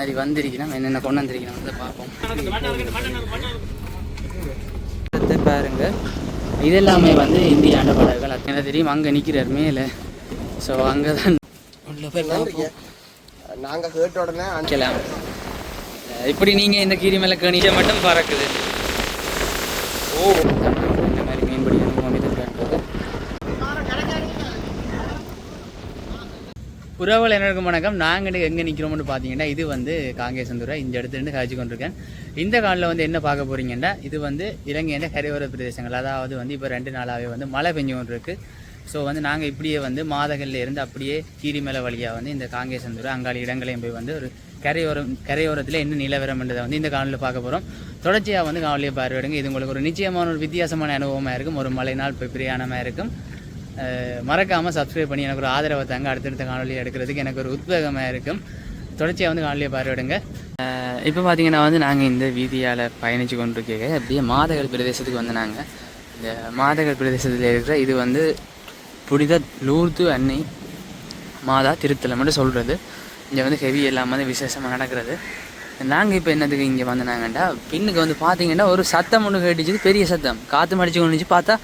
மாதிரி வந்திருக்கணும். என்னென்ன கொண்டு வந்திருக்கணும் வந்து பார்ப்போம். பாருங்க. இது எல்லாமே வந்து இந்தியாண்ட படகுகள். எனக்கு தெரியும்? அங்கே நிற்கிறார் மேலே. ஸோ அங்கே தான் உள்ள போய் பார்ப்போம். நாங்க கேட்ட உடனே வைக்கலாம் இப்படி நீங்கள் இந்த கீரி மேலே கணிக்க மட்டும் பறக்குது. ஓ இந்த மாதிரி மீன்பிடி அனுபவம் இது காட்டுறது உறவுகள் எனக்கு வணக்கம். நாங்கள் எங்கே நிற்கிறோம்னு பார்த்தீங்கன்னா இது வந்து காங்கேசந்துரை இந்த இடத்துலேருந்து கழிச்சு கொண்டிருக்கேன். இந்த காலில் வந்து என்ன பார்க்க போறீங்கன்னா இது வந்து இலங்கையின் கரையோர பிரதேசங்கள். அதாவது வந்து இப்போ ரெண்டு நாளாகவே வந்து மழை பெஞ்சு கொண்டுருக்கு. ஸோ வந்து நாங்கள் இப்படியே வந்து மாதகல்ல இருந்து அப்படியே கீரிமலை வழியாக வந்து இந்த காங்கேசந்துரை அங்காளி இடங்களையும் போய் வந்து ஒரு கரையோரம் கரையோரத்தில் என்ன நிலவரம்ன்றதை வந்து இந்த காணொலியில் பார்க்க போகிறோம் தொடர்ச்சியாக வந்து காணொலியை பார்வையிடுங்க. இது உங்களுக்கு ஒரு நிச்சயமான ஒரு வித்தியாசமான அனுபவமாக இருக்கும். ஒரு மழை நாள் போய் பிரயாணமாக இருக்கும். மறக்காமல் சப்ஸ்கிரைப் பண்ணி எனக்கு ஒரு ஆதரவை தாங்க அடுத்தடுத்த காணொலி எடுக்கிறதுக்கு எனக்கு ஒரு உத்வேகமாக இருக்கும். தொடர்ச்சியாக வந்து காணொலியை பார்வையிடுங்க. இப்போ பார்த்தீங்கன்னா வந்து நாங்கள் இந்த வீதியால் பயணித்து கொண்டிருக்கீங்க. அப்படியே மாதகர் பிரதேசத்துக்கு வந்து நாங்கள் இந்த மாதகர் பிரதேசத்தில் இருக்கிற இது வந்து புனித லூர்து அன்னை மாதா திருத்தலம்னு சொல்கிறது இங்கே வந்து ஹெவி எல்லாம் வந்து விசேஷமாக நடக்கிறது. நாங்கள் இப்போ என்னதுக்கு இங்கே வந்தனாங்கண்டா பின்னுக்கு வந்து பார்த்தீங்கன்னா ஒரு சத்தம் ஒன்று கேட்டுச்சு. பெரிய சத்தம். காற்று மடிச்சு கொண்டுச்சு. பார்த்தா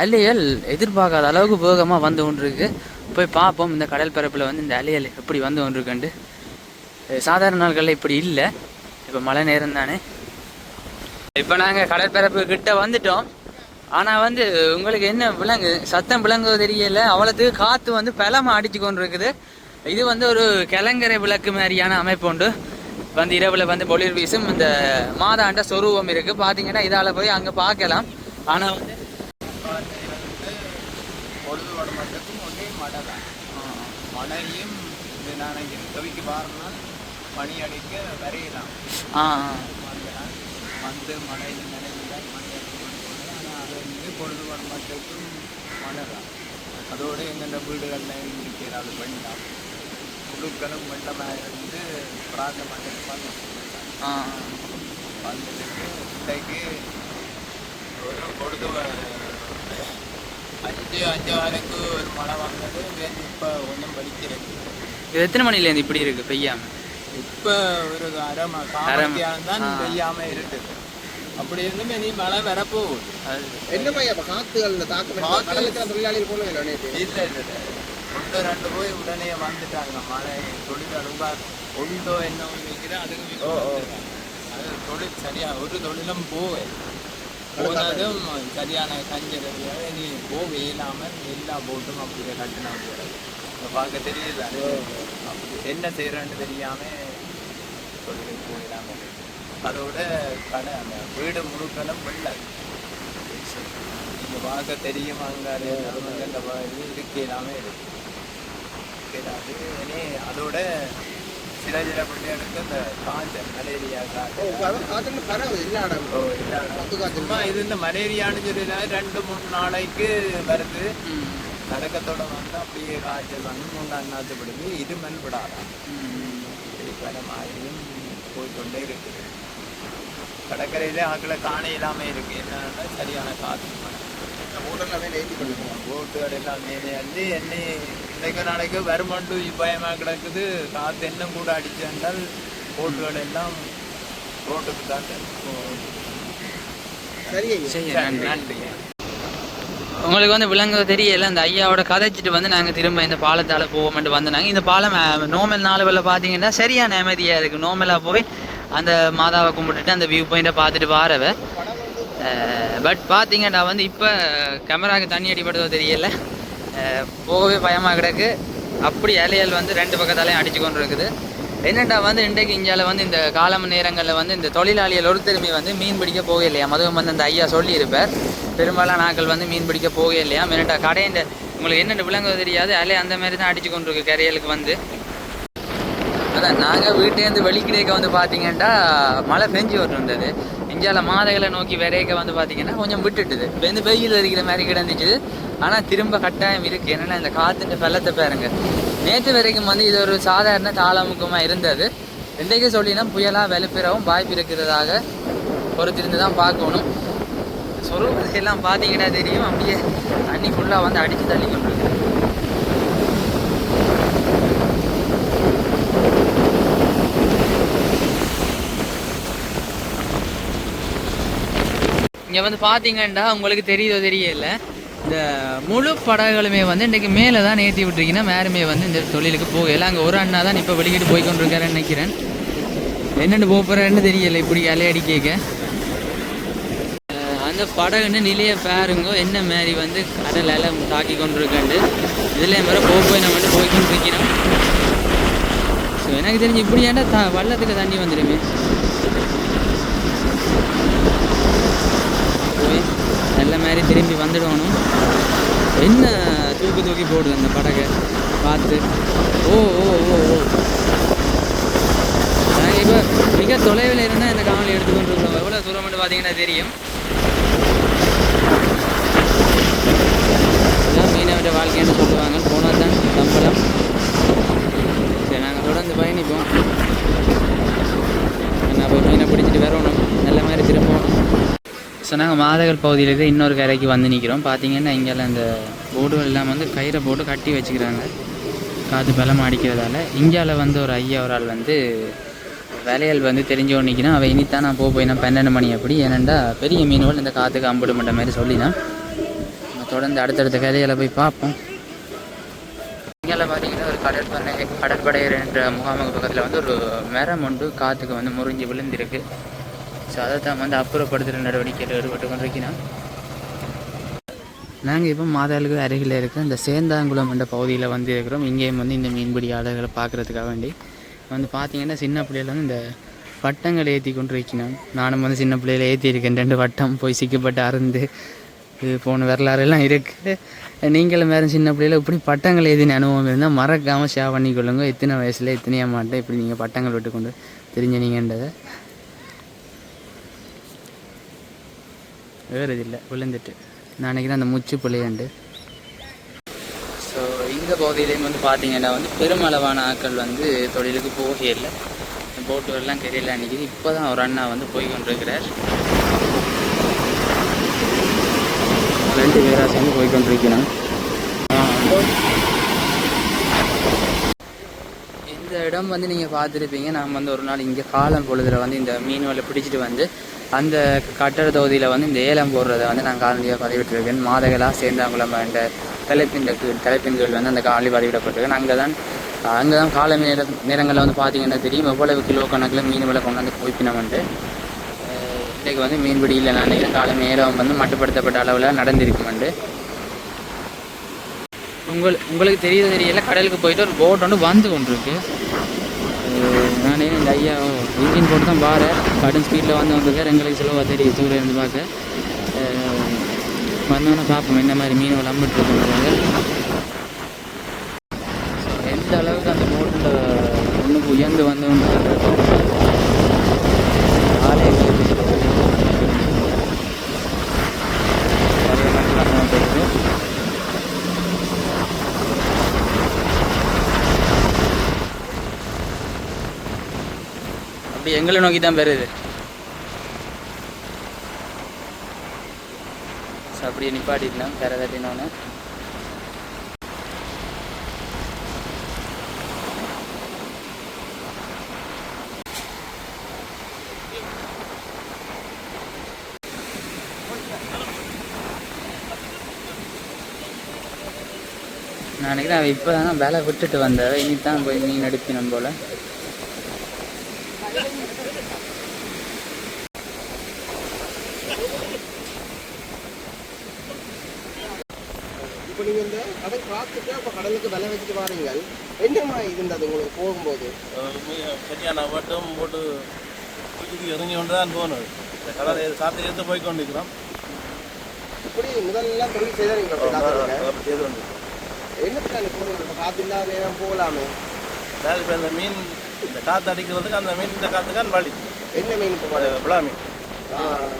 அலையல் எதிர்பார்க்காத அளவுக்கு வேகமாக வந்து கொண்டிருக்கு. போய் பார்ப்போம் இந்த கடல் பரப்பில் வந்து இந்த அலையல் எப்படி வந்து கொண்டிருக்குண்டு சாதாரண நாட்களில் இப்படி இல்லை. இப்போ மழை நேரம் தானே. இப்போ நாங்கள் கடற்பரப்பு கிட்ட வந்துட்டோம். ஆனால் வந்து உங்களுக்கு என்ன விலங்கு சத்தம் விலங்கு தெரியல. அவ்வளோத்துக்கு காற்று வந்து பலமாக அடிச்சு கொண்டு இருக்குது இது வந்து ஒரு கிளங்கரை விளக்கு மாதிரியான அமைப்பு உண்டு. வந்து இரவில் வந்து பொலிர் வீசும் இந்த மாதாண்ட சொரூபம் இருக்குது பார்த்தீங்கன்னா இதால் போய் அங்கே பார்க்கலாம். ஆனால் வந்து பொழுது மட்டுக்கும் மழை தான் மழையும் இது நான் கவிக்கு பாருன்னா பனி அடிக்க வரையலாம் வந்து மழையில் நினைவுதான் மணி ஆனால் அது வந்து பொழுது மட்டுக்கும் மழை தான் அதோடு எங்கெந்த வீடுகளில் இருக்கிறாள் வெள்ளம் குழுக்களும் வெள்ளமாக இருந்து வந்து ஆ வந்துட்டு இன்றைக்கு ஒரு பொழுது அஞ்சு அஞ்சு ஆறுக்கு ஒரு மழை வந்தது. இப்போ ஒன்றும் படிக்கிறது இது எத்தனை மணிலேருந்து இப்படி இருக்குது பெய்யாமல் இப்போ ஒரு அரை ம- அரை ம- காமத்தியானம் தான். பெய்யாம இருக்குது. அப்படி இருந்தும் இனி மழை வரப்போகுது. அது என்ன பையன் அப்ப காத்துகள்ல தாக்கம் கடலுக்கு தொழிலாளிகள் போல இல்லை. இல்லை இல்லை ஒன்று ரெண்டு போய் உடனே வந்துட்டாங்க. மழை தொழில் ரொம்ப உண்டோ என்ன வைக்கிற அதுக்கு. அது தொழில் சரியா ஒரு தொழிலும் போவே போனதும் சரியான கஞ்சரியாக நீ போக இயலாமல் எல்லா போட்டும் அப்படியே கட்டினா இப்போ பார்க்க தெரியல அப்படி என்ன செய்கிறேன்னு தெரியாம தொழிலுக்கு போயிடாமல் அதோட கடை அந்த வீடு முழுக்களும் வெள்ளை. நீங்கள் பார்க்க தெரியும் அங்காரு அது நமக்கு இருக்கு. எல்லாமே இருக்கு இனி அதோட சில சில பிள்ளைகளுக்கு இந்த காய்ச்சல் மலேரியா காய்ச்சல் இது இந்த மலேரியான்னு சொல்லி ரெண்டு மூணு நாளைக்கு வருது. நடக்கத்தோட வந்து அப்படியே காய்ச்சல் வந்து மூணு அண்ணாத்து விடுது இது மல் விடாதான் ம் பலமாயும் போய்கொண்டே இருக்குது. கடற்கரையிலே ஆக்களை காண இல்லாம இருக்கு. என்னன்னா சரியான காற்று எல்லாம் ஏத்தி கொண்டு போவாங்க. போட்டுகள் எல்லாம் மேலே அள்ளி என்னை இன்னைக்கு நாளைக்கு வருமண்டு பயமா கிடக்குது. காற்று என்ன கூட அடிச்சால் போட்டுகள் எல்லாம் ரோட்டுக்கு தான் சரி நன்றி. உங்களுக்கு வந்து விலங்கு தெரியல. அந்த ஐயாவோட கதைச்சிட்டு வந்து நாங்கள் திரும்ப இந்த பாலத்தால் போவோம்ட்டு வந்தாங்க இந்த பாலம் நோமல் நாளுவில் பார்த்தீங்கன்னா சரியான அமைதியாக இருக்குது நோமலாக போய் அந்த மாதாவை கும்பிட்டுட்டு அந்த வியூ பாயிண்ட்டை பார்த்துட்டு வாரவ. பட் பார்த்தீங்கன்னா வந்து இப்போ கேமராவுக்கு தண்ணி அடிபடுதோ தெரியல. போகவே பயமாக கிடக்கு. அப்படி இலையல் வந்து ரெண்டு பக்கத்தாலையும் அடிச்சு கொண்டு இருக்குது. என்னடா வந்து இன்றைக்கு இந்தியாவில் வந்து இந்த காலம் நேரங்களில் வந்து இந்த தொழிலாளிகள் ஒருத்தருமே வந்து மீன் பிடிக்க போக இல்லையா? மதுவும் வந்து அந்த ஐயா சொல்லியிருப்பார். பெரும்பாலான நாட்கள் வந்து மீன் பிடிக்க போக இல்லையா? என்னடா கடையின் உங்களுக்கு என்னென்ன விலங்கு தெரியாது? அலை அந்த மாதிரி தான் அடிச்சு கொண்டு இருக்கு கரையலுக்கு வந்து. அதான் நாங்கள் வீட்டேருந்து வெளிக்கிடைக்க வந்து பார்த்தீங்கன்னா மழை பெஞ்சு வந்துருந்தது இந்தியாவில் மாதகளை நோக்கி விரைக்க வந்து பார்த்தீங்கன்னா கொஞ்சம் விட்டுட்டுது. இப்போ இந்த வெயில் இருக்கிற மாதிரி கிடந்துச்சு. ஆனால் திரும்ப கட்டாயம் இருக்குது என்னன்னா இந்த காற்றுன்ற வெள்ளத்தை பாருங்க. நேற்று வரைக்கும் வந்து இது ஒரு சாதாரண தாளமுகமாக இருந்தது. இன்றைக்கு சொல்லினா புயலாக வெளுப்பிறவும் வாய்ப்பு இருக்கிறதாக பொறுத்திருந்து தான் பார்க்கணும் சொருபத்தையெல்லாம் பார்த்தீங்கன்னா தெரியும். அப்படியே தண்ணி ஃபுல்லாக வந்து அடித்து தள்ளி கொண்டு இங்கே வந்து பார்த்தீங்கன்னா உங்களுக்கு தெரியுதோ தெரியல இந்த முழு படகுகளுமே வந்து இன்றைக்கு மேலே தான் ஏற்றி விட்டுருக்கீங்கன்னா மேருமே வந்து இந்த தொழிலுக்கு போகல. அங்கே ஒரு அண்ணா தான் இப்போ வெளிக்கிட்டு போய் கொண்டிருக்காருன்னு நினைக்கிறேன். என்னென்னு போக போகிறாருன்னு தெரியல இப்படி அலையடி கேட்க. அந்த படகுன்னு நிலைய பாருங்க என்ன மாதிரி வந்து கடல் அலை தாக்கி கொண்டிருக்காண்டு இதில் மாதிரி போக போய் நம்ம வந்து போய் கொண்டிருக்கிறோம் ஸோ எனக்கு தெரிஞ்சு இப்படி ஏன்டா த வள்ளத்துக்கு தண்ணி வந்துடுமே மாதிரி திரும்பி வந்துடணும். என்ன தூக்கி தூக்கி போடுது அந்த படகை? பார்த்து. ஓ ஓ ஓ ஓ. நாங்கள் இப்போ மிக தொலைவில் இருந்தால் இந்த காவலை எடுத்துக்கொண்டு இருக்கோம் எவ்வளோ தூரம் மட்டும் பார்த்தீங்கன்னா தெரியும். இதான் மீனவருடைய வாழ்க்கைன்னு சொல்லுவாங்க. போனால் தான் சம்பளம் சரி நாங்கள் தொடர்ந்து பயணிப்போம். நான் போய் மீனை பிடிச்சிட்டு வரணும். நல்ல மாதிரி திரும்பணும். ஸோ நாங்கள் மாதகர் பகுதியிலேருந்து இன்னொரு கரைக்கு வந்து நிற்கிறோம் பார்த்தீங்கன்னா இங்கெல்லாம் இந்த போர்டுகள் எல்லாம் வந்து கயிறை போட்டு கட்டி வச்சுக்கிறாங்க. காற்று பலம் அடிக்கிறதால. இந்தியாவில் வந்து ஒரு ஐயா ஒரு ஆள் வந்து வேலையால் வந்து தெரிஞ்ச நிற்கிறான் அவன் இனித்தான் நான் போக போய் நான் பன்னெண்டு மணி அப்படி. ஏனெண்டா பெரிய மீன்கள் இந்த காற்றுக்கு அம்பிட மாட்ட மாதிரி சொல்லினான் தொடர்ந்து அடுத்தடுத்த கதைகளை போய் பார்ப்போம். இங்கே பார்த்தீங்கன்னா ஒரு கடற்படை கடற்படையர் என்ற முகாமுக்கு பக்கத்தில் வந்து ஒரு மரம் ஒன்று காற்றுக்கு வந்து முறிஞ்சு விழுந்திருக்கு. ஸோ அதை தான் வந்து அப்புறப்படுத்துகிற நடவடிக்கையில் ஈடுபட்டு கொண்டிருக்கிறோம் நாங்கள் இப்போ மாதாளுக்கு அருகில் இருக்க இந்த சேந்தாங்குளம் என்ற பகுதியில் வந்து இருக்கிறோம். இங்கேயும் வந்து இந்த மீன்பிடியாளர்களை பார்க்குறதுக்காக வேண்டி. வந்து பார்த்தீங்கன்னா சின்ன பிள்ளையில வந்து இந்த பட்டங்கள் ஏற்றி கொண்டு வைக்கணும் நானும் வந்து சின்ன பிள்ளையில ஏற்றியிருக்கேன் ரெண்டு வட்டம் போய் சிக்கப்பட்டு அருந்து இது போன வரலாறு எல்லாம் இருக்குது. நீங்களும் வேறு சின்ன பிள்ளையில இப்படி பட்டங்கள் ஏதின அனுபவம் இருந்தால் மறக்காமல் ஷேர் பண்ணிக்கொள்ளுங்க. எத்தனை வயசில் எத்தனையாக மாட்டேன் இப்படி நீங்கள் பட்டங்கள் விட்டு கொண்டு தெரிஞ்ச நீங்கன்றதை வேறு இது இல்லை விழுந்துட்டு. நான் நினைக்கிறேன் அந்த முச்சு பிள்ளையாண்டு ஸோ இந்த பகுதியிலையும் வந்து பார்த்தீங்கன்னா வந்து பெருமளவான ஆட்கள் வந்து தொழிலுக்கு போகவே இல்லை. போட்டுகள்லாம் கரையில் நிற்கிது இப்போ தான் ஒரு அண்ணா வந்து போய் கொண்டிருக்கிறார். ரெண்டு பேராக சேர்ந்து போய் கொண்டிருக்கணும். இந்த இடம் வந்து நீங்கள் பார்த்துருப்பீங்க. நான் வந்து ஒரு நாள் இங்கே காலம் பொழுதுல வந்து இந்த மீன்களை பிடிச்சிட்டு வந்து அந்த கட்டட தொகுதியில் வந்து இந்த ஏலம் போடுறத வந்து நான் காணொலியாக பதிவிட்டிருக்கேன். மாதகளாக சேர்ந்தாங்குளம் என்ற தலைப்பின் கீழ் தலைப்பின் கீழ் வந்து அந்த காணொலி பதிவிடப்பட்டிருக்கேன். அங்கே தான் அங்கே தான் காலை நேர நேரங்களில் வந்து பார்த்தீங்கன்னா தெரியும். எவ்வளவு கிலோ கணக்கில் மீன் விலை கொண்டாந்து குவிப்பினோம்ட்டு இன்றைக்கு வந்து மீன்பிடி இல்லை நான் காலை நேரம் வந்து மட்டுப்படுத்தப்பட்ட அளவில் நடந்திருக்குமெண்டு உங்கள் உங்களுக்கு தெரியல தெரியல கடலுக்கு போயிட்டு ஒரு போட் ஒன்று வந்து கொண்டிருக்கு. அஹ் இந்த ஐயா இன்ஜின் போட்டு தான் பாரு. கடும் ஸ்பீடில் வந்து வந்திருக்கார். எங்களுக்கு செலவாக தெரியும் தூரம் இருந்து பார்க்க. அஹ் வந்தோன்னே பார்ப்போம். என்ன மாதிரி மீன் விளம்பிட்டு இருக்குங்க எந்த அளவுக்கு அந்த போட்டில் ஒன்றுக்கு உயர்ந்து வந்து ஆளே போயிருக்கு அப்படி எங்களை நோக்கி தான் வருது. ஸோ அப்படியே நிப்பாட்டிடலாம். வேற தட்டினோன்னு நான் நினைக்கிறேன் அவன் இப்போ தான் வேலை விட்டுட்டு வந்தவ இனி தான் போய் மீன் அடிப்பினும் போல இப்போ கடல் காத்துட்டு அப்ப கடலுக்கு விலை வச்சுட்டு வாரீங்க என்னமா இருந்தது உங்களுக்கு போகும்போது? சரியான வட்டம் போட்டு தூக்கி இறங்கி கொண்டு தான் போகணும். இந்த கடலை காற்று எடுத்து போய் கொண்டிருக்கிறோம் இப்படி முதல்ல தொழில் அப்படி செய்து கொண்டு என்னத்துக்கான இப்ப காத்து இல்லாத நேரம் போகலாமே. அதாவது இப்போ இந்த மீன் இந்த காற்று அடிக்கிறதுக்கு அந்த மீன் இந்த காற்றுக்கான் வழி. என்ன மீன் அது விழா மீன்.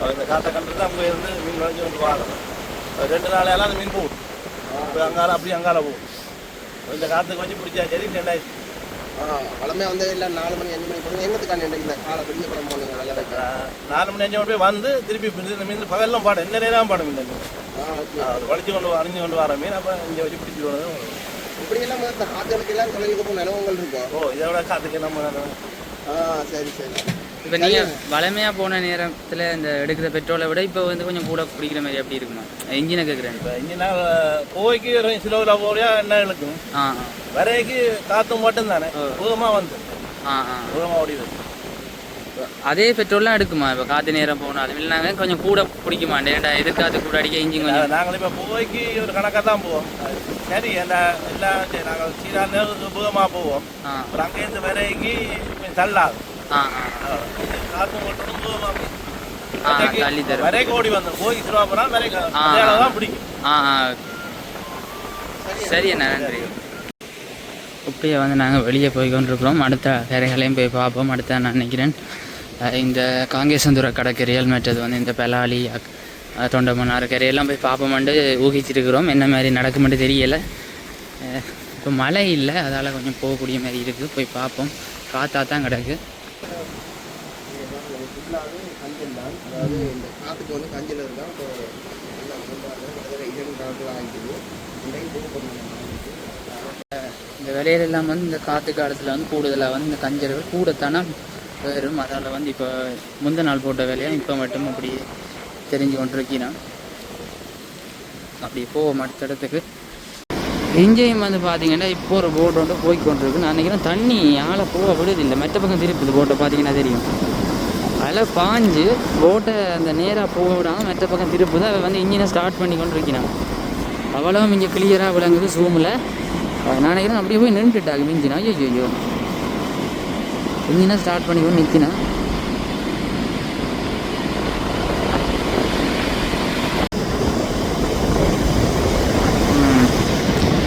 அது இந்த காற்றை கண்டு தான் போய் இருந்து மீன் வளைஞ்சு கொண்டு அது ரெண்டு நாளையெல்லாம் அந்த மீன் போகும். இப்போ அங்கால அப்படி அங்கால போகும் இந்த காற்றுக்கு வச்சு பிடிச்சா சரி ரெண்டாயிரத்தி ஆ, வளமையா வந்து எல்லாம் நாலு மணி அஞ்சு மணி போடுங்க இன்னைக்கு இந்த காலை பெரிய படம் போனீங்க நல்லா வைக்க நாலு மணி அஞ்சு மணி போய் வந்து திருப்பி இந்த மீன் பகல்லாம் பாடும் இந்த நேரம் பாடும் ஓகே. அது வளைச்சு கொண்டு அணிஞ்சு கொண்டு வர மீன் அப்போ இங்கே வச்சு பிடிச்சிட்டு வரணும் இப்படி எல்லாம் இந்த ஆட்களுக்கு எல்லாம் தொழிலுக்கு இருக்கும் ஓ இதை விட காற்றுக்கு நம்ம ஆ சரி சரி. இப்போ நீங்கள் வளமையாக போன நேரத்தில் இந்த எடுக்கிற பெட்ரோலை விட இப்போ வந்து கொஞ்சம் கூட பிடிக்கிற மாதிரி அப்படி இருக்குமா? இன்ஜினை கேட்குறேன் இப்போ இங்கே போய்க்கு சிலவில் போறியா என்ன இழுக்கும்? ஆ வரைக்கு காற்று மட்டும் தானே பூகமாக வந்து. ஆ ஆ. பூகமாக ஓடி வருது அதே பெட்ரோல்லாம் எடுக்குமா? இப்போ காற்று நேரம் போனாலும் இல்லை நாங்கள் கொஞ்சம் கூட பிடிக்குமா? ஏன்டா எதிர்காத்து கூட அடிக்க இன்ஜின் கொஞ்சம். நாங்கள் இப்போ போய்க்கு ஒரு கணக்காக தான் போவோம். சரி அந்த எல்லாம் நாங்கள் சீரா நேரத்துக்கு பூகமாக போவோம். அப்புறம் அங்கேருந்து வரைக்கு தள்ளாகும். ஆ ஆ. காற்று மட்டும் பூகமாக தள்ளி தரும் வரைக்கும் ஓடி வந்து போய் போனால் வரைக்கும் தான் பிடிக்கும். ஆ ஆ. சரி அண்ணா நன்றி. இப்படியே வந்து நாங்கள் வெளியே போய் கொண்டிருக்கிறோம். அடுத்த கரைகளையும் போய் பார்ப்போம். அடுத்த நான் நினைக்கிறேன். இந்த காங்கேசந்துர கடற்கரையல் மற்றது வந்து இந்த பெலாலி தொண்டமன்னார் கரையெல்லாம் போய் பார்ப்போம்ட்டு ஊகிச்சிருக்கிறோம். என்ன மாதிரி நடக்குமென்று தெரியலை. இப்போ மழை இல்லை. அதால் கொஞ்சம் போகக்கூடிய மாதிரி இருக்குது போய் பார்ப்போம். காற்றா தான் கிடக்கு. அதாவது இந்த காற்றுக்கு வந்து கஞ்சல் இருந்தால் இப்போ கிட்டத்தட்ட இரண்டு நாட்கள் ஆகிடுது இன்றைக்கு இந்த வேலையில எல்லாம் வந்து இந்த காற்று காலத்தில் வந்து கூடுதலாக வந்து இந்த கஞ்சர்கள் கூடத்தானே வரும் அதால் வந்து இப்போ முந்த நாள் போட்ட வேலையை இப்போ மட்டும் அப்படி தெரிஞ்சு கொண்டிருக்கிறேன் அப்படி போவோம் அடுத்த இடத்துக்கு. இங்கேயும் வந்து பார்த்தீங்கன்னா இப்போ ஒரு போட் வந்து போய் கொண்டிருக்கு. நான் நினைக்கிறேன் தண்ணி ஆளை போக விடுதில்லை. மற்ற பக்கம் திருப்பி போட்டை பார்த்தீங்கன்னா தெரியும். அதில் பாஞ்சு போட்டை அந்த நேராக போக விடாமல் மற்ற பக்கம் திருப்புது அவன் வந்து இன்ஜினை ஸ்டார்ட் பண்ணி கொண்டிருக்கிறான். அவ்வளவும் இங்கே கிளியராக விளங்குது ஜூமில் நான் நினைக்கிறேன்? அப்படியே போய் நின்றுட்டாங்க மிஞ்சினா. ஐயோ ஐயோ இன்ஜினை ஸ்டார்ட் பண்ணி கொண்டு நிற்கினா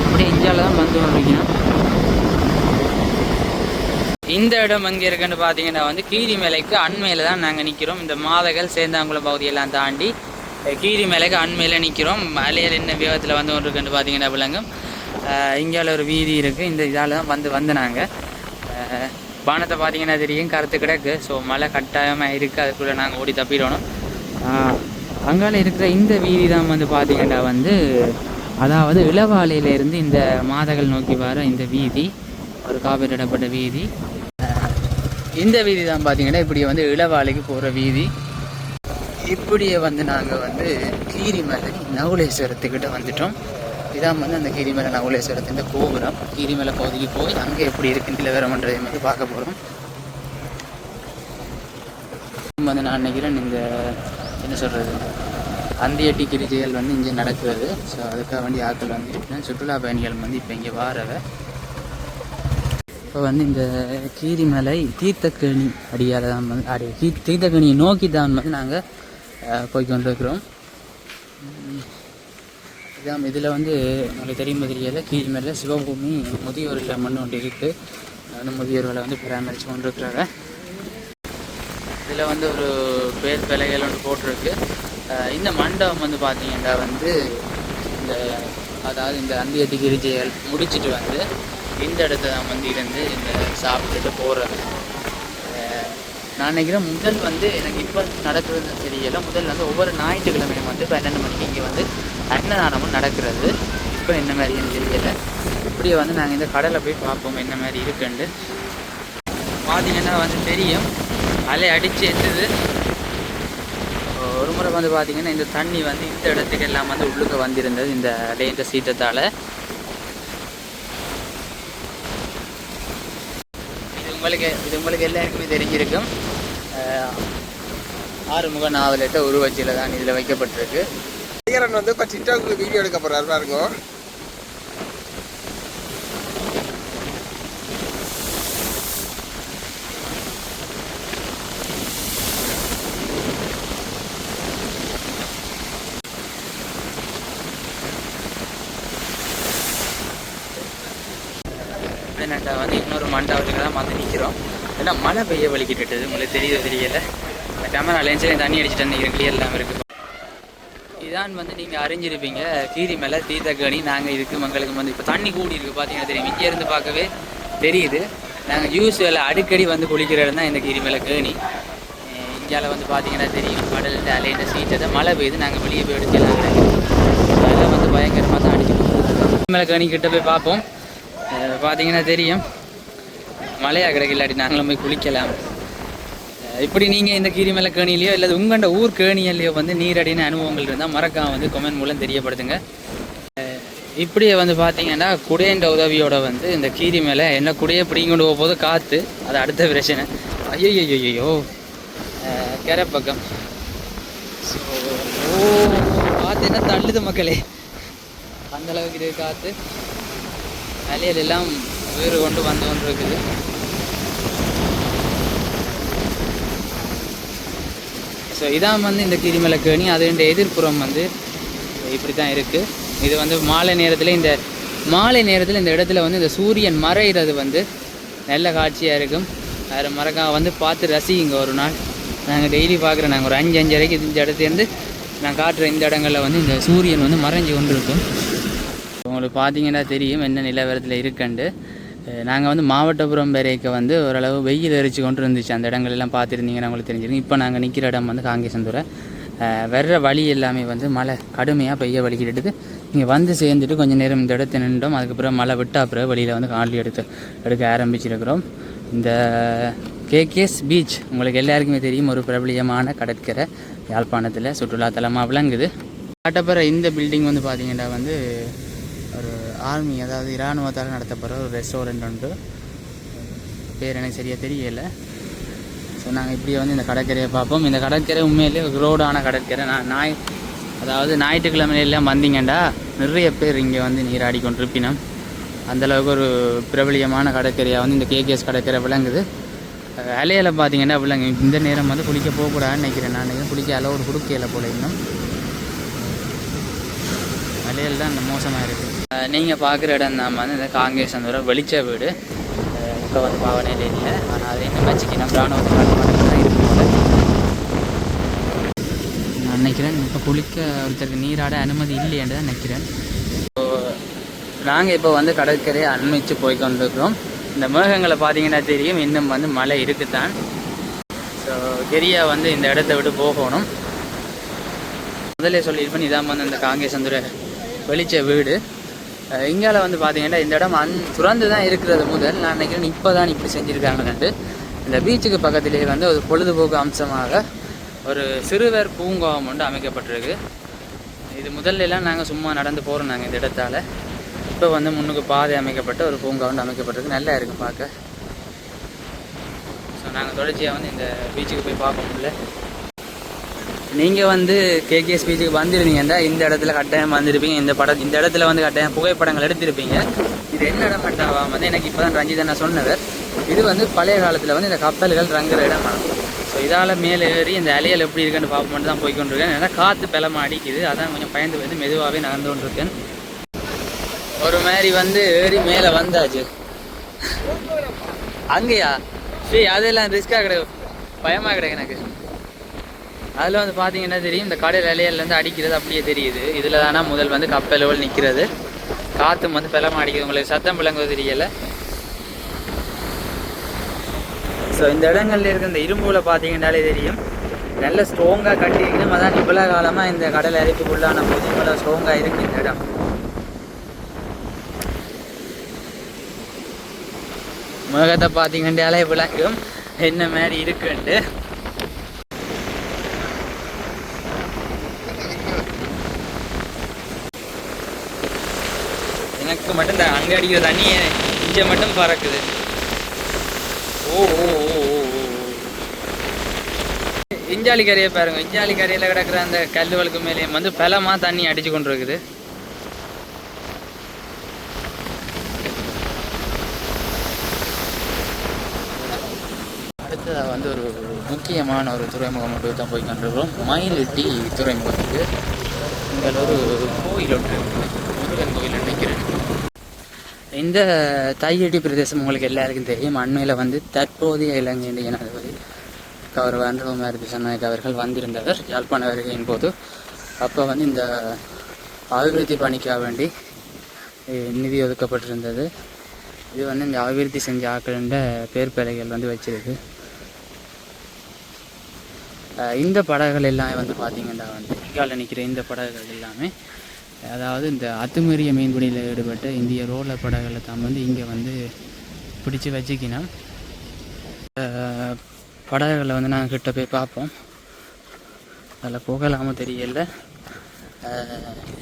அப்படியே இந்தியாவில் தான் வந்து கொண்டிருக்கணும் இந்த இடம் எங்கே இருக்குன்னு பார்த்தீங்கன்னா வந்து கீரிமலைக்கு அண்மையில் தான் நாங்கள் நிற்கிறோம் இந்த மாதகள் சேந்தாங்குளம் பகுதியெல்லாம் தாண்டி கீரிமலைக்கு அண்மையில் நிற்கிறோம் மலையில் என்ன வேகத்தில் வந்து கொண்டு இருக்குன்னு பார்த்தீங்கன்னா விளங்கும் இங்கேயால ஒரு வீதி இருக்குது இந்த இதால் தான் வந்து வந்து நாங்கள் பானத்தை பார்த்தீங்கன்னா தெரியும். கருத்து கிடக்கு. ஸோ மழை கட்டாயமாக இருக்குது அதுக்குள்ளே நாங்கள் ஓடி தப்பிடணும். அங்கால இருக்கிற இந்த வீதி தான் வந்து பார்த்தீங்கன்னா வந்து அதாவது இளவாலையிலேருந்து இந்த மாதகள் நோக்கி வர இந்த வீதி. ஒரு காப்பீட்டிடப்பட்ட வீதி. இந்த வீதி தான் பார்த்தீங்கன்னா இப்படி வந்து இளவாலைக்கு போகிற வீதி. இப்படியே வந்து நாங்கள் வந்து கீரிமலை நகுலேஸ்வரத்துக்கிட்ட வந்துட்டோம். இதான் வந்து அந்த கீரிமலை நகுலேஸ்வரத்தின் இந்த கோபுரம். கீரிமலை பகுதிக்கு போய் அங்கே எப்படி இருக்குன்னு நிலவரம்ன்றதை வந்து பார்க்க போகிறோம் வந்து நான் நினைக்கிறேன் இந்த என்ன சொல்கிறது அந்தியட்டி கிரிஜைகள் வந்து இங்கே நடக்கிறது. ஸோ அதுக்காக வேண்டி ஆட்கள் வந்து சுற்றுலா பயணிகள் வந்து இப்போ இங்கே வாரவை. இப்போ வந்து இந்த கீரிமலை தீர்த்தக்கேணி அடியால் தான் வந்து அடி தீ தீர்த்தக்கேணியை நோக்கி தான் வந்து நாங்கள் போய் கொண்டிருக்கிறோம். இதான் இதில் வந்து உங்களுக்கு தெரியும் தெரியல கீரிமலை சிவபூமி முதியோரில் மண் ஒன்று இருக்குது அந்த முதியோர்களை வந்து பராமரித்து கொண்டிருக்கிறாங்க. இதில் வந்து ஒரு பேர் பிழைகள் ஒன்று போட்டிருக்கு. இந்த மண்டபம் வந்து பார்த்தீங்கன்னா வந்து இந்த அதாவது இந்த அந்திய கிரிஜைகள் முடிச்சிட்டு வந்து இந்த இடத்துல தான் வந்து இருந்து இந்த சாப்பிட்டுட்டு போகிறது நான் நினைக்கிறேன் முதல் வந்து எனக்கு இப்போ நடக்கிறது தெரியல முதல் வந்து ஒவ்வொரு ஞாயிற்றுக்கிழமையும் வந்து பன்னெண்டு மணிக்கு இங்கே வந்து அன்னதானமும் நடக்கிறது. இப்போ என்ன மாதிரின்னு தெரியல. இப்படியே வந்து நாங்கள் இந்த கடலை போய் பார்ப்போம் என்ன மாதிரி இருக்குன்னு பார்த்தீங்கன்னா வந்து தெரியும். அலை அடித்து எத்துது ஒரு முறை வந்து பார்த்தீங்கன்னா இந்த தண்ணி வந்து இந்த இடத்துக்கு எல்லாம் வந்து உள்ளுக்க வந்திருந்தது இந்த அலை இந்த சீற்றத்தால். உங்களுக்கு இது உங்களுக்கு எல்லாருக்குமே தெரிஞ்சிருக்கும். ஆறுமுக நாவலிட்ட உருவச்சியில் தான் இதில் வைக்கப்பட்டிருக்கு. ஐயரன் வந்து இப்போ டிக்டாக்ல வீடியோ எடுக்க போகிறாரு பாருங்க என்னட்டா வந்து இன்னொரு மண்டபத்துக்கு தான் வந்து நிற்கிறோம் ஏன்னா மழை பெய்ய வலிக்கிட்டு உங்களுக்கு தெரியுது தெரியல. கேமரா லென்ஸ்லேயும் தண்ணி அடிச்சுட்டு நிற்கிற கிளியர் எல்லாம் இருக்குது இதான் வந்து நீங்கள் அறிஞ்சிருப்பீங்க. கீரி மேலே தீர்த்தக்கணி நாங்கள் இதுக்கு மக்களுக்கு வந்து இப்போ தண்ணி கூடி இருக்குது பார்த்தீங்கன்னா தெரியும். இங்கே இருந்து பார்க்கவே தெரியுது. நாங்கள் யூஸ்வல் அடிக்கடி வந்து குளிக்கிற இடம் தான் இந்த கீரி மேலே கேணி இந்தியாவில் வந்து பார்த்தீங்கன்னா தெரியும். கடல் அலையிட்ட சீட்டை மழை பெய்யுது. நாங்கள் வெளியே போய் எடுக்கலாம் அதெல்லாம் வந்து பயங்கரமாக தான் அடிச்சுட்டு மேலே கேணி கிட்ட போய் பார்ப்போம். பார்த்தீங்கன்னா தெரியும். மழையாக கிடக்கு இல்லாட்டி நாங்களும் போய் குளிக்கலாம். இப்படி நீங்கள் இந்த கீரிமலை கேணிலையோ இல்லை உங்கள்ட ஊர் கேணியிலையோ வந்து நீரடின அனுபவங்கள் இருந்தால் மறக்காம வந்து கொமெண்ட் மூலம் தெரியப்படுத்துங்க. இப்படியே வந்து பார்த்தீங்கன்னா குடையண்ட உதவியோட வந்து இந்த கீரி மேலே என்ன குடையை பிடிங்க போக போது காற்று அது அடுத்த பிரச்சனை. ஐயோ ஐயோ கரை பக்கம் ஓ காற்று என்ன தள்ளுது மக்களே? அந்தளவுக்கு இருக்குது காற்று வேலையிலெல்லாம் எல்லாம் வேறு கொண்டு வந்து கொண்டு இருக்குது ஸோ இதான் வந்து இந்த கிரிமலை கேணி. அதனுடைய எதிர்ப்புறம் வந்து இப்படி தான் இருக்குது இது வந்து மாலை நேரத்தில் இந்த மாலை நேரத்தில் இந்த இடத்துல வந்து இந்த சூரியன் மறைகிறது வந்து நல்ல காட்சியாக இருக்கும். வேறு மறக்காம வந்து பார்த்து ரசிங்க ஒரு நாள். நாங்கள் டெய்லி பார்க்குறோம். நாங்கள் ஒரு அஞ்சு அஞ்சரைக்கு இந்த இடத்துலேருந்து நான் காட்டுற இந்த இடங்களில் வந்து இந்த சூரியன் வந்து மறைஞ்சு கொண்டு இருக்கும் உங்களுக்கு பார்த்தீங்கன்னா தெரியும் என்ன நிலவரத்தில் இருக்குண்டு நாங்கள் வந்து மாவட்டபுரம் வரைக்கு வந்து ஓரளவு வெயில் எரிச்சு கொண்டு இருந்துச்சு. அந்த இடங்கள்லாம் பார்த்துருந்தீங்கன்னா உங்களுக்கு தெரிஞ்சிருக்கும். இப்போ நாங்கள் நிற்கிற இடம் வந்து காங்கேசந்தூரை வர்ற வழி எல்லாமே வந்து மழை கடுமையாக பெய்ய வலிக்கிட்டு இங்கே வந்து சேர்ந்துட்டு கொஞ்சம் நேரம் இந்த இடத்துல நின்றோம் அதுக்கப்புறம் மழை விட்டா பிறகு வெளியில் வந்து காணொலி எடுத்து எடுக்க ஆரம்பிச்சிருக்கிறோம். இந்த கேகேஎஸ் பீச் உங்களுக்கு எல்லாருக்குமே தெரியும். ஒரு பிரபலியமான கடற்கரை யாழ்ப்பாணத்தில் சுற்றுலாத்தலமாக விளங்குது. காட்டப்புற இந்த பில்டிங் வந்து பார்த்தீங்கன்னா வந்து ஆர்மி அதாவது இராணுவத்தால் நடத்தப்படுற ஒரு ரெஸ்டாரண்ட் உண்டு. பேர் எனக்கு சரியாக தெரியலை. ஸோ நாங்கள் இப்படியே வந்து இந்த கடற்கரையை பார்ப்போம். இந்த கடற்கரை உண்மையிலே ஒரு ரோடான கடற்கரை. நான் நாய் அதாவது ஞாயிற்றுக்கிழமையிலாம் வந்தீங்கண்டா நிறைய பேர் இங்கே வந்து நீராடி கொண்டிருப்பினோம் அந்தளவுக்கு ஒரு பிரபலியமான கடற்கரையாக வந்து இந்த கேகேஎஸ் கடற்கரை விளங்குது. அஹ் பார்த்தீங்கன்னா விளங்கு. இந்த நேரம் வந்து குளிக்க போகக்கூடாதுன்னு நினைக்கிறேன். நான் குளிக்க அளவு கொடுக்கல போல இன்னும். அலையல் தான் இந்த மோசமாக இருக்குது நீங்கள் பார்க்குற இடம் தான் வந்து இந்த காங்கேசந்தூர வெளிச்ச வீடு. இப்போ வந்து பாவனையில் இல்லை. ஆனால் அது என்ன வச்சுக்கணும் ராணுவ தான் நான் நினைக்கிறேன் இப்போ குளிக்க ஒருத்தருக்கு நீராட அனுமதி இல்லையென்று தான் நினைக்கிறேன். ஸோ நாங்கள் இப்போ வந்து கடற்கரையை அண்மிச்சு போய் கொண்டிருக்கிறோம். இந்த மேகங்களை பார்த்தீங்கன்னா தெரியும். இன்னும் வந்து மழை இருக்குத்தான் ஸோ கெரியா வந்து இந்த இடத்த விட்டு போகணும். முதல்ல சொல்லியிருப்பேன் இதான் வந்து இந்த காங்கேசந்துர வெளிச்ச வீடு. இந்தியாவில் இங்கால வந்து பார்த்தீங்கன்னா இந்த இடம் அந் துறந்து தான் இருக்கிறது முதல். நான் நினைக்கிறேன் இப்போ தான் இப்படி செஞ்சுருக்காங்கன்ட்டு இந்த பீச்சுக்கு பக்கத்திலேயே வந்து ஒரு பொழுதுபோக்கு அம்சமாக ஒரு சிறுவர் பூங்காவம் ஒன்று அமைக்கப்பட்டிருக்கு. இது முதல்லலாம் நாங்கள் சும்மா நடந்து போகிறோம் நாங்கள் இந்த இடத்தால். இப்போ வந்து முன்னுக்கு பாதை அமைக்கப்பட்ட ஒரு பூங்கா ஒன்று அமைக்கப்பட்டிருக்கு. நல்லா இருக்குது பார்க்க. ஸோ நாங்கள் தொடர்ச்சியாக வந்து இந்த பீச்சுக்கு போய் பார்க்க முடியல. நீங்கள் வந்து கேகேஎஸ் பீச்சுக்கு வந்திருந்தீங்கன்னா இந்த இடத்துல கட்டாயம் வந்திருப்பீங்க. இந்த படம் இந்த இடத்துல வந்து கட்டாயம் புகைப்படங்கள் எடுத்திருப்பீங்க. இது என்ன இடம் மட்டும் வந்து எனக்கு இப்போ தான் ரஞ்சித் சொன்னவர். இது வந்து பழைய காலத்தில் வந்து இந்த கப்பல்கள் ரங்குற இடம் ஸோ இதால் மேலே ஏறி இந்த அலையல் எப்படி இருக்குன்னு பார்ப்போம் தான் போய்கொண்டிருக்கேன் ஏன்னா காற்று பலமா அடிக்குது. அதான் கொஞ்சம் பயந்து வந்து மெதுவாகவே நடந்து கொண்டிருக்கேன். ஒரு மாதிரி வந்து ஏறி மேலே வந்தாச்சு. அங்கேயா? சரி அதெல்லாம் ரிஸ்க்காக கிடையாது பயமாக கிடையாது எனக்கு. அதில் வந்து பார்த்தீங்கன்னா தெரியும்? இந்த கடல் அலையிலேருந்து அடிக்கிறது அப்படியே தெரியுது. இதில் தானே முதல் வந்து கப்பல்கள் நிற்கிறது காற்று வந்து பலமா அடிக்குது. உங்களுக்கு சத்தம் விளங்குவது தெரியல. ஸோ இந்த இடங்கள்ல இருக்க இந்த இரும்புல பார்த்தீங்கன்னாலே தெரியும். நல்ல ஸ்ட்ராங்காக கட்டியிருக்கணும் அதான் இவ்வளோ காலமாக இந்த கடல் அரிப்புக்குள்ளான போது இவ்வளோ ஸ்ட்ராங்காக இருக்குது இந்த இடம். முகத்தை பார்த்தீங்கன்னாலே விளக்கும் என்ன மாதிரி இருக்குன்ட்டு. எனக்கு மட்டும் இந்த அங்கே அடிக்கிற தண்ணி இங்கே மட்டும் பறக்குது. ஓ ஓ ஓ ஓ ஓ, இஞ்சாலி கரையை பாருங்க. இஞ்சாலி கரையில் கிடக்குற அந்த கல்லுவலுக்கு மேலேயும் வந்து பலமா தண்ணி அடிச்சு கொண்டு இருக்குது அடுத்ததாக வந்து ஒரு முக்கியமான ஒரு துறைமுகம் மட்டும் தான் போய் கொண்டிருக்கிறோம். டி துறைமுகத்துக்கு. இங்கே ஒரு கோயில் ஒன்று முருகன் கோயில் இந்த தையடி பிரதேசம் உங்களுக்கு எல்லாருக்கும் தெரியும். அண்மையில் வந்து தற்போதைய இலங்கை ஜனாதிபதி கௌரவ அன்பகுமார் திசாநாயக் அவர்கள் வந்திருந்தவர். யாழ்ப்பாண வருகையின் போது அப்போ வந்து இந்த அபிவிருத்தி பணிக்காக வேண்டி நிதி ஒதுக்கப்பட்டிருந்தது. இது வந்து இந்த அபிவிருத்தி செஞ்ச ஆக்கள்ன்ற பேர் பிழைகள் வந்து வச்சிருக்கு. இந்த படகுகள் எல்லாமே வந்து பார்த்தீங்கன்னா வந்து இங்கால நிற்கிற இந்த படகுகள் எல்லாமே அதாவது இந்த அத்துமீறிய மீன்பிடியில் ஈடுபட்ட இந்திய ரோலர் படகுகளை தான் வந்து இங்கே வந்து பிடிச்சி வச்சுக்கினோம் படகுகளை வந்து நாங்கள் கிட்ட போய் பார்ப்போம். அதில் புகழாமல் தெரியல.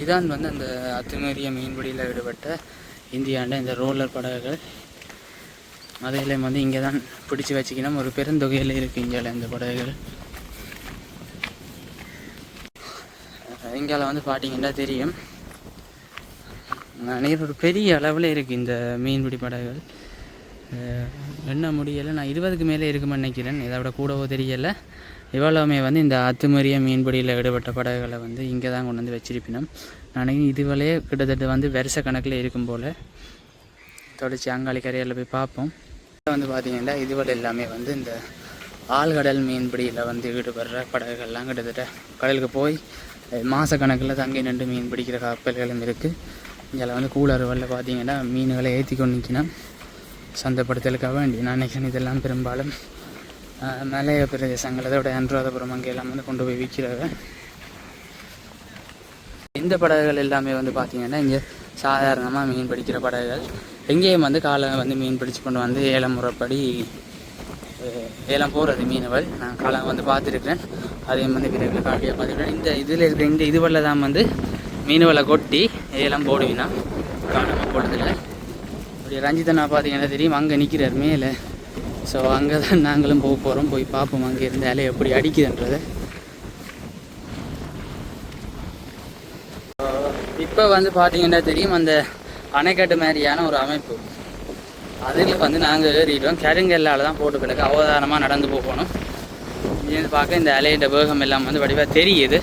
இதான் வந்து அந்த அத்துமீறிய மீன்பிடியில் ஈடுபட்ட இந்தியாண்ட இந்த ரோலர் படகுகள். அதையில வந்து இங்கே தான் பிடிச்சி வச்சுக்கணும் ஒரு பெருந்தொகையில் இருக்குது இந்தியாவில் இந்த படகுகள். இங்கால வந்து பார்த்தீங்கன்னா தெரியும். அஹ், நீர் ஒரு பெரிய அளவில் இருக்குது இந்த மீன்பிடி படகுகள். என்ன முடியலை நான் இருபதுக்கு மேலே இருக்குமென்னு நினைக்கிறேன். இதை விட கூடவோ தெரியலை. இவ்வளவுமே வந்து இந்த அத்துமறிய மீன்பிடியில் ஈடுபட்ட படகுகளை வந்து இங்கே தான் கொண்டு வந்து வச்சிருப்பினோம். நான் இதுவரையே கிட்டத்தட்ட வந்து வருஷ கணக்கில் இருக்கும் போல். தொடர்ச்சி அங்காளி கரையில் போய் பார்ப்போம். வந்து பார்த்தீங்கன்னா இதுவரை எல்லாமே வந்து இந்த ஆழ்கடல் மீன்பிடியில் வந்து ஈடுபடுற படகுகள்லாம் கிட்டத்தட்ட கடலுக்கு போய் மாத கணக்கில் தங்கி நின்று மீன் பிடிக்கிற கப்பல்களும் இருக்குது இதில் வந்து கூலறுவலில் பார்த்தீங்கன்னா மீன்களை ஏற்றி கொண்டு நிற்கணும். சந்தைப்படுத்தலுக்காக வேண்டி. நான் நினைக்கிறேன் இதெல்லாம் பெரும்பாலும் மலைய பிரதேசங்கள் அதோட அனுராதபுரம் அங்கெல்லாம் வந்து கொண்டு போய் விற்கிறாங்க. இந்த படகுகள் எல்லாமே வந்து பார்த்தீங்கன்னா இங்கே சாதாரணமாக மீன் பிடிக்கிற படகுகள். எங்கேயும் வந்து காலை வந்து மீன் பிடிச்சு கொண்டு வந்து ஏலம் முறைப்படி இதெல்லாம் போகிறது மீனவள் நான் காலம் வந்து பார்த்துருக்குறேன். அதையும் வந்து விரைவில் காட்டியாக பார்த்துருக்கேன் இந்த இதில் இருக்கிற இந்த இதுவரில் தான் வந்து மீனவளை கொட்டி ஏலம் போடுவீங்கன்னா காணாமல் போடுறதில்ல அப்படி ரஞ்சிதனா பார்த்தீங்கன்னா தெரியும். அங்கே நிற்கிறார் மேலே. ஸோ அங்கே தான் நாங்களும் போக போகிறோம் போய் பார்ப்போம் அங்கே இருந்த அலை எப்படி அடிக்குதுன்றதை. இப்போ வந்து பார்த்தீங்கன்னா தெரியும் அந்த அணைக்கட்டு மாதிரியான ஒரு அமைப்பு. அதில் வந்து நாங்கள் ஏறிட்டோம். கருங்கல்லால் தான் போட்டு கிடக்கு. அவதானமாக நடந்து போகணும் இங்கேருந்து பார்க்க இந்த அலையிட்ட வேகம் எல்லாம் வந்து வடிவாக தெரியுது.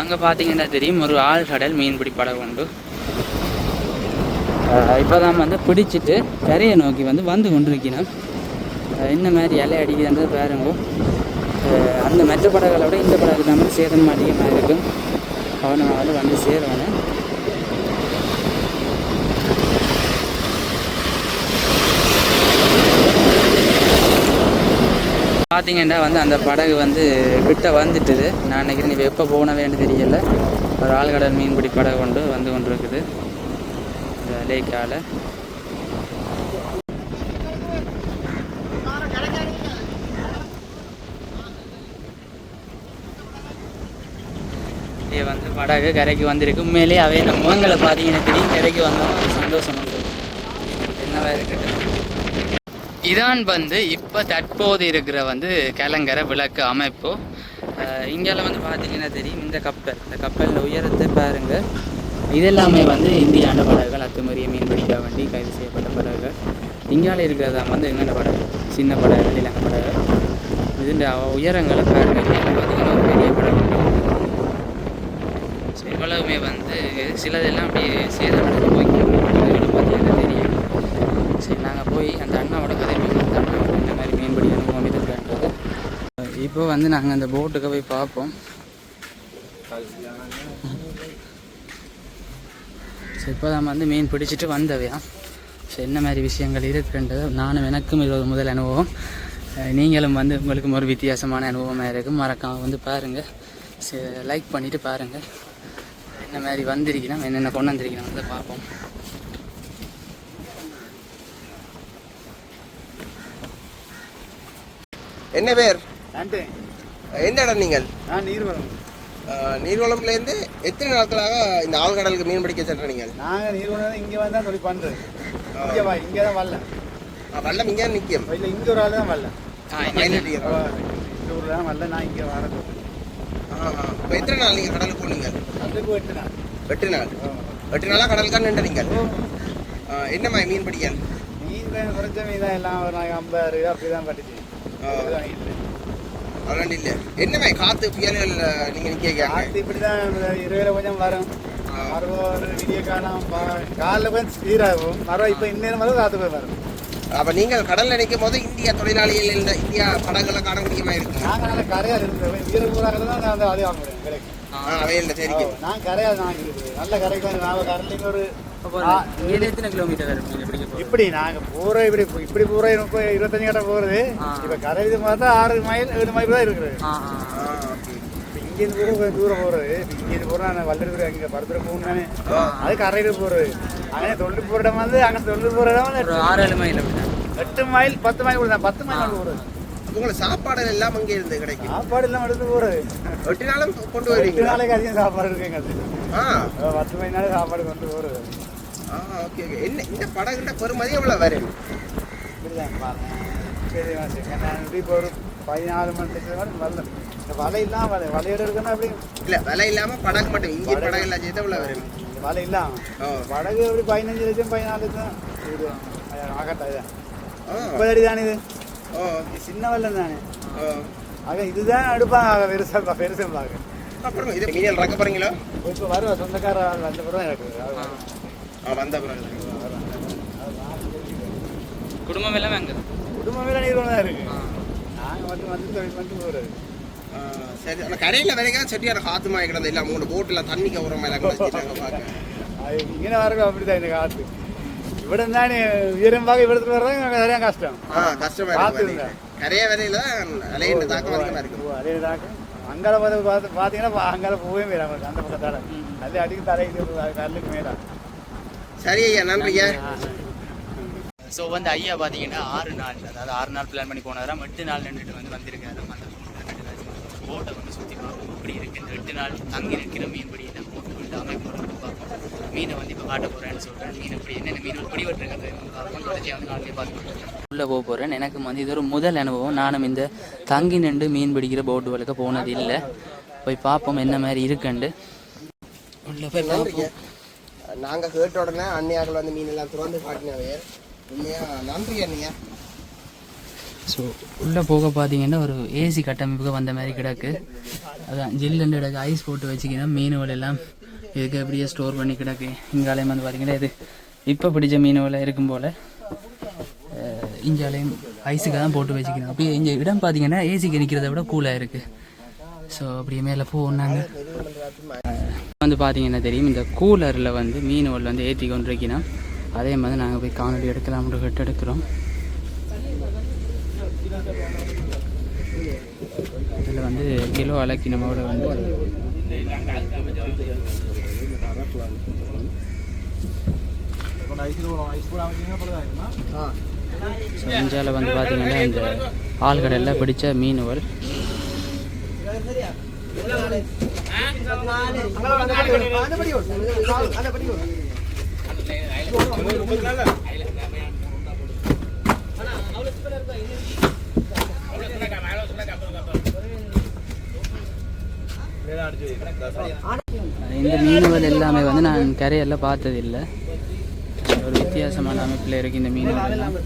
அங்கே பார்த்தீங்கன்னா தெரியும். ஒரு ஆழ்கடல் மீன்பிடி படகு உண்டு. இப்போ தான் வந்து பிடிச்சிட்டு கரையை நோக்கி வந்து வந்து கொண்டிருக்கணும் அஹ் என்ன மாதிரி இலை அடிக்குதுன்றது பாருங்க. அந்த மற்ற படகளை விட இந்த படகு தான் வந்து சேதம் அதிகமாக இருக்கும். அவனை வந்து சேரணும். பார்த்தீங்கன்னா வந்து அந்த படகு வந்து கிட்ட வந்துட்டுது. நான் நினைக்கிறேன் இப்போ எப்போ போனவேன்னு தெரியல. ஒரு ஆழ்கடல் மீன்பிடி படகு கொண்டு வந்து கொண்டு இருக்குது இந்த லேக்கால இது வந்து படகு கரைக்கு வந்திருக்கு. உண்மையிலேயே அவை இந்த முகங்களை பார்த்தீங்கன்னா தெரியும் கரைக்கு வந்தோம் சந்தோஷம் வந்து என்னவா இருக்கட்டும். இதான் வந்து இப்போ தற்போது இருக்கிற வந்து கலங்கரை விளக்கு அமைப்பு. இங்கால வந்து பார்த்தீங்கன்னா தெரியும் இந்த கப்பல். இந்த கப்பலில் உயரத்தை பாருங்க. இதெல்லாமே வந்து இந்தியாண்ட படகுகள் அத்துமறிய மீன் பிடிக்க வேண்டி கைது செய்யப்பட்ட படகுகள். இங்கால இருக்கிறதா வந்து எங்கண்ட படகு சின்ன படகு இலங்கை படகு இதுண்ட உயரங்களை பாருங்க. பார்த்தீங்கன்னா ஒரு பெரிய படகு. ஸோ இவ்வளவுமே வந்து சிலதெல்லாம் அப்படியே சேதமடைந்து போய்க்கிறோம் பார்த்தீங்கன்னா தெரியும் சரி நாங்கள் போய் கதை இந்த மாதிரி மீன்படி அனுபவம் இருக்குன்றது இப்போ வந்து நாங்கள் அந்த போட்டுக்கு போய் பார்ப்போம். சரி இப்போ நம்ம வந்து மீன் பிடிச்சிட்டு வந்தவையா? ஸோ என்ன மாதிரி விஷயங்கள் இருக்குன்றது நானும் எனக்கும் இது ஒரு முதல் அனுபவம். நீங்களும் வந்து உங்களுக்கும் ஒரு வித்தியாசமான அனுபவமாக இருக்கும். மறக்காம வந்து பாருங்கள் லைக் பண்ணிவிட்டு பாருங்கள் என்ன மாதிரி வந்திருக்கணும் என்னென்ன கொண்டு வந்திருக்கணும் வந்து பார்ப்போம். என்ன பேர்? எந்த இடம் நீங்கள்? நான் நீர்வளம். நீர்வளம்லேருந்து எத்தனை நாட்களாக இந்த ஆழ்கடலுக்கு மீன் பிடிக்க சென்ற நீங்கள் நாங்கள் நீர்வளம் இங்கே வந்தால் சொல்லி பண்ணுறது இங்கே வா இங்கே தான் வரல. வல்லம் இங்கே நிற்கும். இல்லை இங்கே ஒரு ஆள் தான் வரல. இந்த ஊரில் தான் வரல நான் இங்கே வரது இப்போ எத்தனை நாள் நீங்கள் கடலுக்கு போனீங்க? எட்டு நாள். எட்டு நாள். எட்டு நாளாக கடலுக்காக நின்று நீங்கள்? அஹ், என்ன மாதிரி மீன் பிடிக்கல் மீன் தான் குறைச்ச மீன் தான் எல்லாம் ஐம்பது ரூபா அப்படி தான் கட்டுச்சு. அதெல்லாம் இல்லை. என்ன மாதிரி காற்று புயல்கள் நீங்கள் நிற்க ஆட்டு இப்படி தான் இருபதுல கொஞ்சம் வரும். மறுபடியும் ஒரு விடிய காலம் காலைல கொஞ்சம் ஸ்பீடாகும் மறுபடியும் இப்போ இன்னும் வரும் காற்று போய் வரும். அப்போ நீங்கள் கடலில் நிற்கும் போது இந்திய தொழிலாளிகள் இந்த இந்தியா படங்களை காண முடியுமா இருக்கும். நாங்கள் கரையாக இருக்கிறோம் வீர ஊராக தான் நான் அது முடியும். வந்து நான் கரையிலேருந்து ஒரு இங்கே எத்தனை கிலோமீட்டர் வரும் இப்படி நாங்க போற இப்படி இப்படி போற முப்பது இருபத்தஞ்சு கட்ட போறது. இப்ப கரை இது பார்த்தா ஆறு மைல் ஏழு மைல் தான் இருக்குது. இங்கிருந்து கூட கொஞ்சம் தூரம் போறது. இங்கிருந்து போறா நான் வல்லூர் அங்க படத்துல போகணும் அது கரையில போறது. அங்கே தொழில் போற இடம் வந்து அங்க தொழில் போற இடம் ஆறு ஏழு மைல் எட்டு மைல் பத்து மைல் கூட பத்து மைல் போறது. உங்களுக்கு சாப்பாடு எல்லாம் அங்கே இருந்து கிடைக்கும். சாப்பாடு எல்லாம் எடுத்து போறது வெட்டினாலும் கொண்டு எட்டு வருவீங்களா நாளைக்கு அதிகம் சாப்பாடு இருக்குங்க ஆ. பத்து மணி நாள் சாப்பாடு கொண்டு போறது ஆ ஓகே ஓகே. என்ன இந்த படகுன்ற பெருமதி எவ்வளோ வரும். சரி இப்போ ஒரு பதினாலு மணி மேல வரல. இந்த வலை இல்லாம வலை வலையோட இருக்கணும் அப்படி இல்லை விலை இல்லாமல் படகு மட்டும். இன்ஜின் படகு எல்லாம் சேர்த்து எவ்வளோ வரும் இந்த வலை இல்லாம. படகு எப்படி பதினஞ்சு லட்சம் பதினாலு லட்சம்? ஆகட்டா இது. முப்பது அடி தானே இது? சின்ன வெள்ளம் தானே? ஓ. ஆக இதுதான் எடுப்பாங்க ஆக பெருசா பெருசு பார்க்க அப்புறம் இது மீனல் ரக்க போகிறீங்களோ இப்போ வருவா சொந்தக்கார வந்த பிறகு எனக்கு ஆ. வந்த பிறகு. குடும்பம் எல்லாமே அங்கே குடும்பம் மேல நீர் தான் இருக்கு. நாங்கள் மட்டும் வந்து தொழில் பண்ணிட்டு போகிறது சரி. அந்த கரையில் வரைக்கும் செட்டியார் காத்து மாய் கிடந்து இல்லை மூணு போட்டில் தண்ணிக்கு வச்சுட்டாங்க பார்க்க அது இங்கே வரக்கும் அப்படிதான் இந்த காற்று ഇവിടെ നിന്നാണ് ഉയരം ഭാഗം ഇവിടുത്തെ പറഞ്ഞാൽ വരാൻ കഷ്ടം ஆ கஷ்டமா காத்து இருக்கு இல்லை. கரைய வரையில அலையின் தாக்கம் அதிகமாக இருக்கும் அதே தாக்கம் அங்கால பார்த்து பார்த்து பார்த்தீங்கன்னா அங்கால போகவே முடியாது நமக்கு அந்த பக்கத்தால நல்ல அடிக்கு தலைக்கு கல்லுக்கு மேலே சரி ஐயா நன்றி ஐயா ஸோ வந்து ஐயா பார்த்தீங்கன்னா ஆறு நாள் அதாவது ஆறு நாள் பிளான் பண்ணி போனாராம் எட்டு நாள் நின்றுட்டு வந்து வந்திருக்காரு அந்த போட்டை வந்து சுற்றி பார்ப்போம் இப்படி இருக்கு இந்த எட்டு நாள் தங்கி நிற்கிற மீன்பிடி என்ன போட்டு வந்து அமைப்பு வந்து பார்ப்போம் மீனை வந்து இப்போ காட்ட போகிறேன்னு சொல்கிறேன் மீன் இப்படி என்னென்ன மீன் பிடிபட்டுருக்கிறது பார்ப்போம் தொடர்ச்சியாக வந்து நாளைக்கு பார்த்து உள்ளே போக போகிறேன் எனக்கு வந்து இது ஒரு முதல் அனுபவம். நானும் இந்த தங்கி நின்று மீன் பிடிக்கிற போட்டு வளர்க்க போனது இல்லை. போய் பார்ப்போம் என்ன மாதிரி இருக்குண்டு உள்ள போய் பார்ப்போம். நாங்க கேட்ட உடனே அன்னையாக்கள் வந்து மீன் எல்லாம் திறந்து காட்டினவே உண்மையா? நன்றி அண்ணியா. ஸோ உள்ளே போக பார்த்தீங்கன்னா ஒரு ஏசி கட்டமைப்புக்கு வந்த மாதிரி கிடக்கு. அதான் ஜில்லுன்னு கிடக்கு. ஐஸ் போட்டு வச்சுக்கினா மீனுகள் எல்லாம் இதுக்கு அப்படியே ஸ்டோர் பண்ணி கிடக்கு? இங்காலையும் வந்து பார்த்தீங்கன்னா இது இப்போ பிடிச்ச மீனவெல்லாம் இருக்கும் போல். இஞ்சாலையும் ஐஸுக்கு தான் போட்டு வச்சுக்கணும். அப்படியே இங்கே இடம் பார்த்தீங்கன்னா ஏசிக்கு நிற்கிறத விட கூலாக இருக்குது ஸோ அப்படியே மேலே போனாங்க வந்து பார்த்தீங்கன்னா தெரியும் இந்த கூலரில் வந்து மீனுகள் வந்து ஏற்றி கொண்டு அதே மாதிரி நாங்கள் போய் காணொலி எடுக்கலாம்னு கிட்ட எடுக்கிறோம். இதில் வந்து கிலோ அலக்கினமோட வந்து ஸோ வந்து பார்த்தீங்கன்னா இந்த ஆழ்கடலில் பிடிச்ச மீனுகள் இந்த மீனவர் எல்லாமே வந்து நான் கரையெல்லாம் பார்த்ததில்லை. ஒரு வித்தியாசமான அமைப்பில் இருக்கு இந்த மீனுகள் எல்லாம்.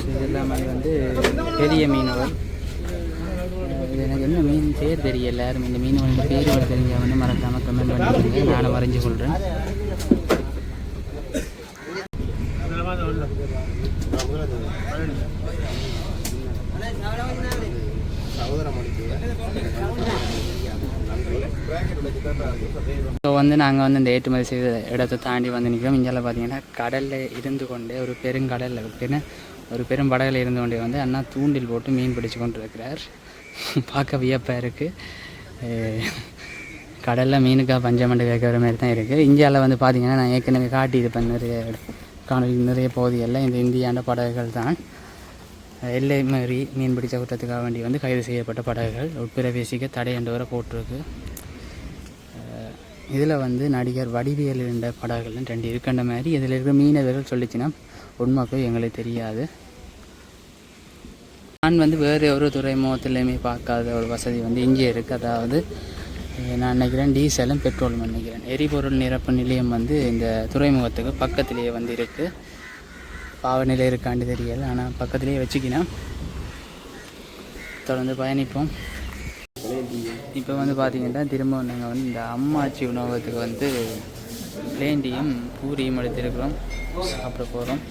இது எல்லாமே வந்து பெரிய மீனவர் இது எனக்கு என்ன மீன் பேர் தெரியல இந்த மீன் வந்து பேர் வந்து தெரிஞ்ச வந்து மறக்காம கமெண்ட் பண்ணிடுங்க நானும் வரைஞ்சு கொள்கிறேன் ஸோ வந்து நாங்கள் வந்து இந்த ஏற்றுமதி செய்த இடத்தை தாண்டி வந்து நிற்கிறோம் இங்கெல்லாம் பார்த்தீங்கன்னா கடலில் இருந்து கொண்டே ஒரு பெருங்கடலில் இருக்குன்னு ஒரு பெரும் படகில் இருந்து கொண்டே வந்து அண்ணா தூண்டில் போட்டு மீன் பிடிச்சு கொண்டு இருக்கிறார் பார்க்க வியப்பாக இருக்குது கடலில் மீனுக்காக பஞ்சமண்டு கேட்குற மாதிரி தான் இருக்குது இந்தியாவில் வந்து பார்த்திங்கன்னா நான் ஏற்கனவே காட்டியிருப்பேன். நிறைய காணொலி நிறைய பகுதிகளில் இந்த இந்தியாண்ட படகுகள் தான். எல்லை மாதிரி மீன் பிடிச்ச குற்றத்துக்காக வேண்டி வந்து கைது செய்யப்பட்ட படகுகள். உட்பிரவேசிக்க தடை என்று வரை போட்டிருக்கு. இதில் வந்து நடிகர் வடிவேல் என்ற படகுகள் ரெண்டு இருக்கின்ற மாதிரி. இதில் இருக்கிற மீனவர்கள் சொல்லிச்சுன்னா உண்மைக்கும் எங்களுக்கு தெரியாது. நான் வந்து வேறு ஒரு துறைமுகத்துலையுமே பார்க்காத ஒரு வசதி வந்து இங்கே இருக்குது அதாவது நான் நினைக்கிறேன் டீசலும் பெட்ரோலும் நினைக்கிறேன். எரிபொருள் நிரப்பு நிலையம் வந்து இந்த துறைமுகத்துக்கு பக்கத்திலேயே வந்து இருக்குது பாவநிலை இருக்காண்டு தெரியல ஆனால் பக்கத்துலேயே வச்சுக்கினா தொடர்ந்து பயணிப்போம். இப்போ வந்து பார்த்தீங்கன்னா திரும்ப நாங்கள் வந்து இந்த அம்மாச்சி உணவகத்துக்கு வந்து பிளேண்டியும் பூரியும் எடுத்திருக்கிறோம். சாப்பிட போகிறோம்